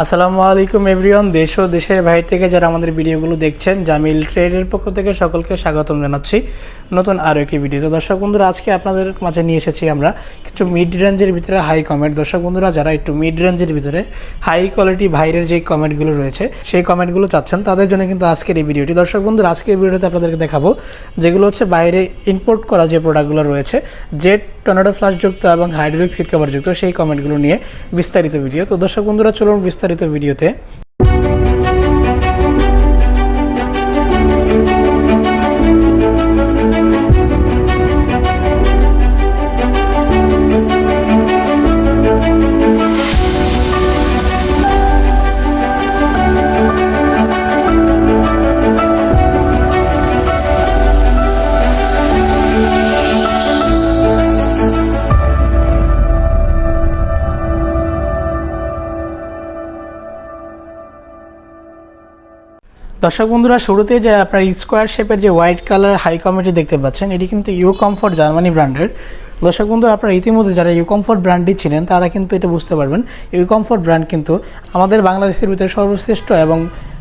আসসালামু আলাইকুম এভরিওয়ান, দেশ ও দেশের বাইরে থেকে যারা আমাদের ভিডিওগুলো দেখছেন, জামিল ট্রেডের পক্ষ থেকে সকলকে স্বাগতম জানাচ্ছি নতুন আরও একটি ভিডিও তো দর্শক বন্ধুরা, আজকে আপনাদের মাঝে নিয়ে এসেছি আমরা কিছু মিড রেঞ্জের ভিতরে হাই কমেন্ট দর্শক বন্ধুরা, যারা একটু মিড রেঞ্জের ভিতরে হাই কোয়ালিটি বাইরের যে কমেন্টগুলো রয়েছে, সেই কমেন্টগুলো চাচ্ছেন, তাদের জন্য কিন্তু আজকের এই ভিডিওটি। দর্শক বন্ধুরা, আজকের ভিডিওতে আপনাদেরকে দেখাবো যেগুলো হচ্ছে বাইরে ইম্পোর্ট করা যে প্রোডাক্টগুলো রয়েছে জেট টর্নেডো ফ্লাশ যুক্ত এবং হাইড্রোলিক সিট কভার যুক্ত সেই কমেন্টগুলো নিয়ে বিস্তারিত ভিডিও। তো দর্শক বন্ধুরা, চলুন ভিডিওতে দর্শক বন্ধুরা শুরুতে যে আপনার স্কোয়ার শেপের যে হোয়াইট কালার হাই কমিটি দেখতে পাচ্ছেন, এটি কিন্তু ইউ কমফোর্ট জার্মানি ব্র্যান্ডের দর্শক বন্ধু আপনারা ইতিমধ্যে যারা ইউ কমফোর্ট ব্র্যান্ডটি ছিলেন তারা কিন্তু এটা বুঝতে পারবেন। ইউ কমফোর্ট ব্র্যান্ড কিন্তু আমাদের বাংলাদেশের ভিতরে সর্বশ্রেষ্ঠ এবং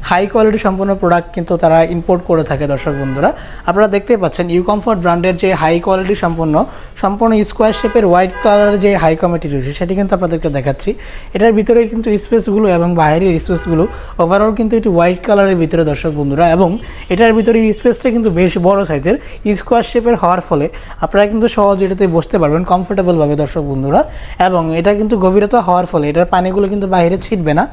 হাই কোয়ালিটি সম্পন্ন প্রোডাক্ট কিন্তু তারা ইম্পোর্ট করে থাকে দর্শক বন্ধুরা। আপনারা দেখতে পাচ্ছেন ইউ কমফোর্ট ব্র্যান্ডের যে হাই কোয়ালিটি সম্পন্ন সম্পূর্ণ স্কোয়ার শেপের হোয়াইট কালারের যে হাই কমিটি রয়েছে, সেটি কিন্তু আপনাদেরকে দেখাচ্ছি। এটার ভিতরে কিন্তু স্পেসগুলো এবং বাইরের স্পেসগুলো ওভারঅল কিন্তু এটি হোয়াইট কালারের ভিতরে দর্শক বন্ধুরা এবং এটার ভিতরে স্পেসটা কিন্তু বেশ বড় সাইজের স্কোয়ার শেপের হওয়ার ফলে আপনারা কিন্তু সহজে এটাতে বসতে পারবেন কমফোর্টেবলভাবে দর্শক বন্ধুরা এবং এটা কিন্তু গভীরতা হওয়ার ফলে এটার পানিগুলো কিন্তু বাইরে ছিটবে না।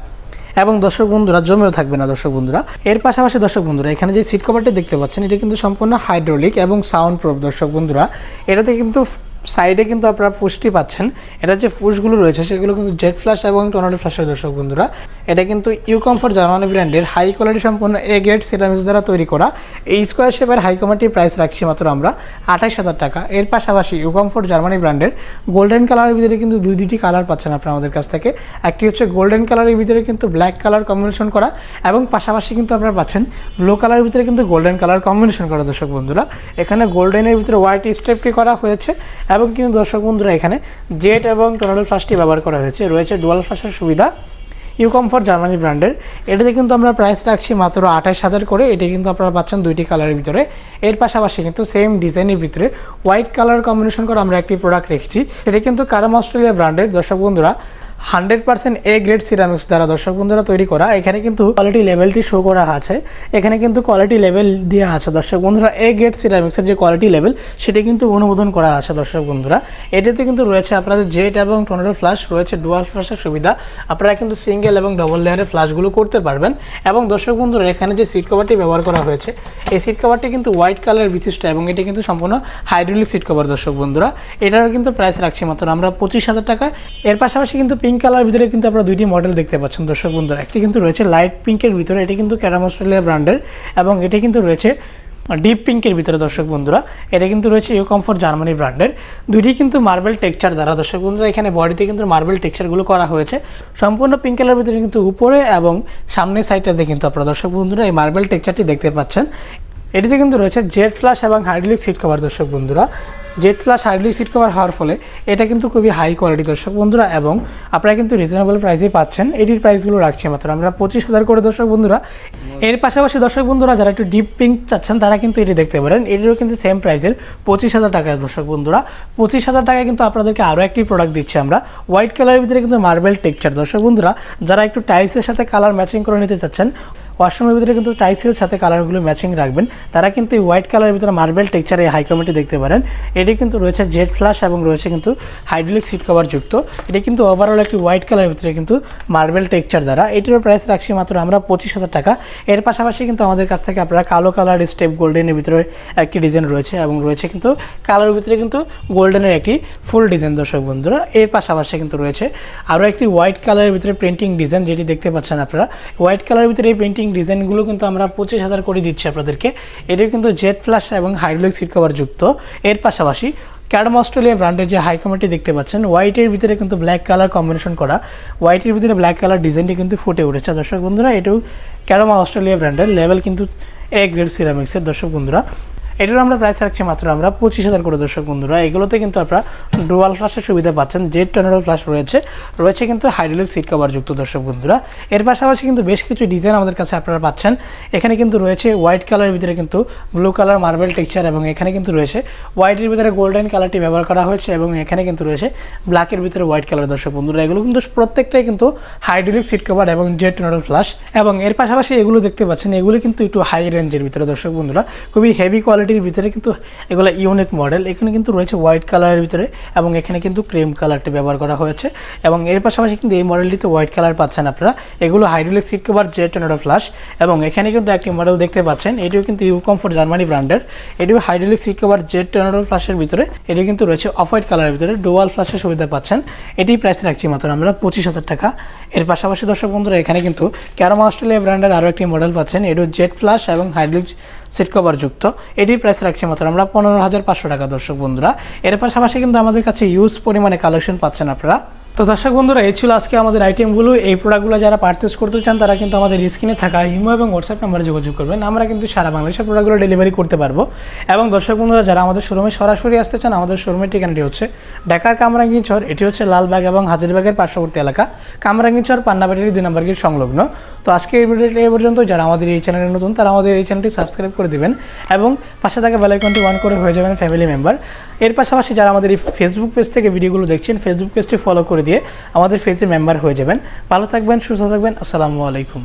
এবং দর্শক বন্ধুরা, জমেও থাকবে না দর্শক বন্ধুরা। এর পাশাপাশি দর্শক বন্ধুরা, এখানে যে সিট কভারটি দেখতে পাচ্ছেন, এটা কিন্তু সম্পূর্ণ হাইড্রোলিক এবং সাউন্ড প্রুফ দর্শক বন্ধুরা। এটাতে কিন্তু সাইডে কিন্তু আপনারা পুষ্টি পাচ্ছেন। এটা যে ফুসগুলো রয়েছে, সেগুলো কিন্তু জেট ফ্ল্যাশ এবং টর্নেডো ফ্ল্যাশের দর্শক বন্ধুরা। এটা কিন্তু ইউ কমফোর্ট জার্মানি ব্র্যান্ডের হাই কোয়ালিটি সম্পন্ন এ গ্রেড সিরামিক্স দ্বারা তৈরি করা। এই স্কোয়ার শেপের হাই কমাটির প্রাইস রাখছি মাত্র আমরা আঠাশ হাজার টাকা। এর পাশাপাশি ইউ কমফোর্ট জার্মানি ব্র্যান্ডের গোল্ডেন কালারের ভিতরে কিন্তু দুই দুইটি কালার পাচ্ছেন আপনারা আমাদের কাছ থেকে। একটি হচ্ছে গোল্ডেন কালারের ভিতরে কিন্তু ব্ল্যাক কালার কম্বিনেশন করা এবং পাশাপাশি কিন্তু আপনারা পাচ্ছেন ব্লু কালারের ভিতরে কিন্তু গোল্ডেন কালার কম্বিনেশন করা দর্শক বন্ধুরা। এখানে গোল্ডেনের ভিতরে হোয়াইট স্টেপটি করা হয়েছে এবং কিন্তু দর্শক বন্ধুরা এখানে জেট এবং টর্নেডো ফ্লাশটি ব্যবহার করা হয়েছে। রয়েছে ডুয়াল ফ্লাশের সুবিধা, ইউকমফোর্ট জার্মানি ব্র্যান্ডের। এটাতে কিন্তু আমরা প্রাইস রাখছি মাত্র আঠাশ হাজার করে। এটি কিন্তু আপনারা পাচ্ছেন দুইটি কালারের ভিতরে। এর পাশাপাশি কিন্তু সেম ডিজাইনের ভিতরে হোয়াইট কালার কম্বিনেশন করে আমরা একটি প্রোডাক্ট রেখেছি। এটা কিন্তু কারাম অস্ট্রেলিয়া ব্র্যান্ডের। দর্শক বন্ধুরা hundred percent A grade ceramics দ্বারা, দর্শক বন্ধুরা, তৈরি করা। এখানে কিন্তু কোয়ালিটি লেভেলটি শো করা আছে। এখানে কিন্তু কোয়ালিটি লেভেল দেওয়া আছে। দর্শক বন্ধুরা এ গ্রেড সিরামিক্সের যে কোয়ালিটি লেভেল সেটি কিন্তু অনুমোদন করা আছে, দর্শক বন্ধুরা। এটাতে কিন্তু রয়েছে আপনাদের জেট এবং টর্নেডো ফ্লাশ রয়েছে ডুয়াল ফ্লাশের সুবিধা। আপনারা কিন্তু সিঙ্গেল এবং ডবল লেয়ারের ফ্লাশগুলো করতে পারবেন। এবং দর্শক বন্ধুরা, এখানে যে সিট কভারটি ব্যবহার করা হয়েছে, এই সিট কভারটি কিন্তু হোয়াইট কালার বিশিষ্ট এবং এটি কিন্তু সম্পূর্ণ হাইড্রোলিক সিট কভার দর্শক বন্ধুরা। এটারও কিন্তু প্রাইস রাখছি মাত্র আমরা পঁচিশ হাজার টাকা এর পাশাপাশি কিন্তু পিঙ্ক কালার ভিতরে কিন্তু আপনারা দুইটি মডেল দেখতে পাচ্ছেন, দর্শক বন্ধুরা। একটি কিন্তু রয়েছে লাইট পিঙ্কের ভিতরে, এটি কিন্তু ক্যারাম অস্ট্রেলিয়া ব্র্যান্ডের এবং এটি কিন্তু রয়েছে ডিপ পিঙ্কের ভিতরে, দর্শক বন্ধুরা। এটা কিন্তু রয়েছে ইউ কমফোর্ট জার্মানি ব্র্যান্ডের দুইটি কিন্তু মার্বেল টেক্সচার দ্বারা, দর্শক বন্ধুরা, এখানে বডিতে কিন্তু মার্বেল টেক্সচারগুলো করা হয়েছে। সম্পূর্ণ পিঙ্ক কালার ভিতরে কিন্তু উপরে এবং সামনের সাইডটাতে কিন্তু আপনারা, দর্শক বন্ধুরা, এই মার্বেল টেক্সচারটি দেখতে পাচ্ছেন। এটিতে কিন্তু রয়েছে জেট ফ্লাশ এবং হাইড্রোলিক সিট কভার দর্শক বন্ধুরা। Jet flush hydraulic seat cover হওয়ার ফলে এটা কিন্তু খুবই হাই কোয়ালিটি দর্শক বন্ধুরা এবং আপনারা কিন্তু রিজনেবল প্রাইসেই পাচ্ছেন। এটির প্রাইসগুলো রাখছি মাত্র। আমরা পঁচিশ হাজার করে দর্শক বন্ধুরা, এর পাশাপাশি দর্শক বন্ধুরা যারা একটু ডিপ পিঙ্ক চাচ্ছেন, তারা কিন্তু এটি দেখতে পারেন। এটিরও কিন্তু সেম প্রাইসের পঁচিশ হাজার টাকা দর্শক বন্ধুরা। পঁচিশ হাজার টাকায় কিন্তু আপনাদেরকে আরও একটি প্রোডাক্ট দিচ্ছি আমরা। হোয়াইট কালারের ভিতরে কিন্তু মার্বেল টেক্সচার দর্শক বন্ধুরা, যারা একটু টাইলসের সাথে কালার ম্যাচিং করে নিতে চাচ্ছেন ওয়াশরুমের ভিতরে কিন্তু টাইলসের সাথে কালারগুলো ম্যাচিং রাখবেন। তারা কিন্তু এই হোয়াইট কালারের ভিতরে মার্বেল টেক্সচারে হাই কমিটি দেখতে পারেন। এটি কিন্তু রয়েছে জেট ফ্লাশ এবং রয়েছে কিন্তু হাইড্রোলিক সিট কভার যুক্ত। এটি কিন্তু ওভারঅল একটি হোয়াইট কালারের ভিতরে কিন্তু মার্বেল টেক্সচার দ্বারা। এটিরও প্রাইস রাখছি মাত্র আমরা পঁচিশ হাজার টাকা। এর পাশাপাশি কিন্তু আমাদের কাছ থেকে আপনারা কালো কালার স্টেপ গোল্ডেনের ভিতরে একটি ডিজাইন রয়েছে এবং রয়েছে কিন্তু কালার ভিতরে কিন্তু গোল্ডেনের একটি ফুল ডিজাইন দর্শক বন্ধুরা। এর পাশাপাশি কিন্তু রয়েছে আরও একটি হোয়াইট কালারের ভিতরে প্রিন্টিং ডিজাইন যেটি দেখতে পাচ্ছেন আপনারা। হোয়াইট কালারের ভিতরে এই প্রিন্টিং ডিজাইনগুলো কিন্তু আমরা পঁচিশ হাজার করে দিচ্ছি আপনাদেরকে। এটি কিন্তু জেট ফ্ল্যাশ এবং হাইড্রোলিক সিট কভার যুক্ত। এর পাশাপাশি ক্যাডম অস্ট্রেলিয়া ব্র্যান্ডের যে হাই কমাটি দেখতে পাচ্ছেন হোয়াইটের ভিতরে কিন্তু ব্ল্যাক কালার কম্বিনেশন করা। হোয়াইটের ভিতরে ব্ল্যাক কালার ডিজাইনটি কিন্তু ফুটে উঠেছে। দর্শক বন্ধুরা, এটাও ক্যাডম অস্ট্রেলিয়া ব্র্যান্ডের লেভেল কিন্তু এ গ্রেড সিরামিক্সের দর্শক বন্ধুরা এটার আমরা প্রাইস রাখছি মাত্র আমরা পঁচিশ হাজার করে, দর্শক বন্ধুরা। এগুলোতে কিন্তু আপনারা ডুয়াল ফ্লাশের সুবিধা পাচ্ছেন জেড টর্নেডো ফ্লাশ রয়েছে রয়েছে কিন্তু হাইড্রোলিক সিট কভার যুক্ত, দর্শক বন্ধুরা। এর পাশাপাশি কিন্তু বেশ কিছু ডিজাইন আমাদের কাছে আপনারা পাচ্ছেন। এখানে কিন্তু রয়েছে হোয়াইট কালারের ভিতরে কিন্তু ব্লু কালার মার্বেল টেক্সচার এবং এখানে কিন্তু রয়েছে হোয়াইটের ভিতরে গোল্ডেন কালারটি ব্যবহার করা হয়েছে এবং এখানে কিন্তু রয়েছে ব্ল্যাকের ভিতরে হোয়াইট কালার দর্শক বন্ধুরা। এগুলো কিন্তু প্রত্যেকটাই কিন্তু হাইড্রোলিক সিট কভার এবং জেট টর্নেডো ফ্লাশ এবং এর পাশাপাশি এগুলো দেখতে পাচ্ছেন, এগুলো কিন্তু একটু হাই রেঞ্জের ভিতরে, দর্শক বন্ধুরা। খুবই হেভি কোয়ালিটির ভিতরে কিন্তু এগুলো ইউনিক মডেল এখানে কিন্তু রয়েছে হোয়াইট কালারের ভিতরে এবং এখানে কিন্তু ক্রিম কালারটি ব্যবহার করা হয়েছে। এবং এর পাশাপাশি কিন্তু এই মডেলটিতে হোয়াইট কালার পাচ্ছেন আপনারা। এগুলো hydraulic seat cover jet tornado flush এবং এখানে কিন্তু একটি মডেল দেখতে পাচ্ছেন। এটিও কিন্তু ইউ কমফোর্ট জার্মানি ব্র্যান্ডের এটিও hydraulic seat cover jet tornado ফ্লাশের ভিতরে। এটি কিন্তু রয়েছে অফ হোয়াইট কালারের ভিতরে। ডোয়াল ফ্লাশের সুবিধা পাচ্ছেন। এটি প্রাইস রাখছি মাত্র আমরা পঁচিশ হাজার টাকা। এর পাশাপাশি দর্শক বন্ধুরা, এখানে কিন্তু ক্যারোমা অস্ট্রেলিয়া ব্র্যান্ডের আরও একটি মডেল পাচ্ছেন। এটিও জেট ফ্লাশ এবং হাইড্রোলিক সিট কভার যুক্ত। এটির প্রাইস রাখছি মাত্র আমরা পনেরো হাজার পাঁচশো টাকা, দর্শক বন্ধুরা। এর পাশাপাশি কিন্তু আমাদের কাছে ইউজ পরিমাণে কালেকশন পাচ্ছেন আপনারা। তো দর্শক বন্ধুরা, এই ছিল আজকে আমাদের আইটেমগুলো এই প্রোডাক্টগুলো যারা পারচেস করতে চান, তারা কিন্তু আমাদের স্ক্রিনে থাকা ইমো এবং হোয়াটসঅ্যাপ নাম্বারে যোগাযোগ করবেন। আমরা কিন্তু সারা বাংলাদেশের প্রোডাক্টগুলো ডেলিভারি করতে পারব। এবং দর্শক বন্ধুরা, যারা আমাদের শোরুমে সরাসরি আসতে চান, আমাদের শোরুমের ঠিকানাটি হচ্ছে ঢাকার কামরাঙ্গি চর এটি হচ্ছে লালবাগ এবং হাজিরবাগের পার্শ্ববর্তী এলাকা। কামরাঙ্গি চর পান্নাবাটির দুই নম্বর গেট সংলগ্ন। তো আজকে এই ভিডিওটি এই পর্যন্ত। যারা আমাদের এই চ্যানেলে নতুন, তারা আমাদের এই চ্যানেলটি সাবস্ক্রাইব করে দিবেন এবং পাশে থাকা বেলাইকনটি অন করে হয়ে যাবেন ফ্যামিলি মেম্বার এর পাশাপাশি যারা আমাদের এই ফেসবুক পেজ থেকে ভিডিওগুলো দেখছেন ফেসবুক পেজটি ফলো করে দিয়ে আমাদের ফেজে মেম্বার হয়ে যাবেন। ভালো থাকবেন সুস্থ থাকবেন আসসালামু আলাইকুম।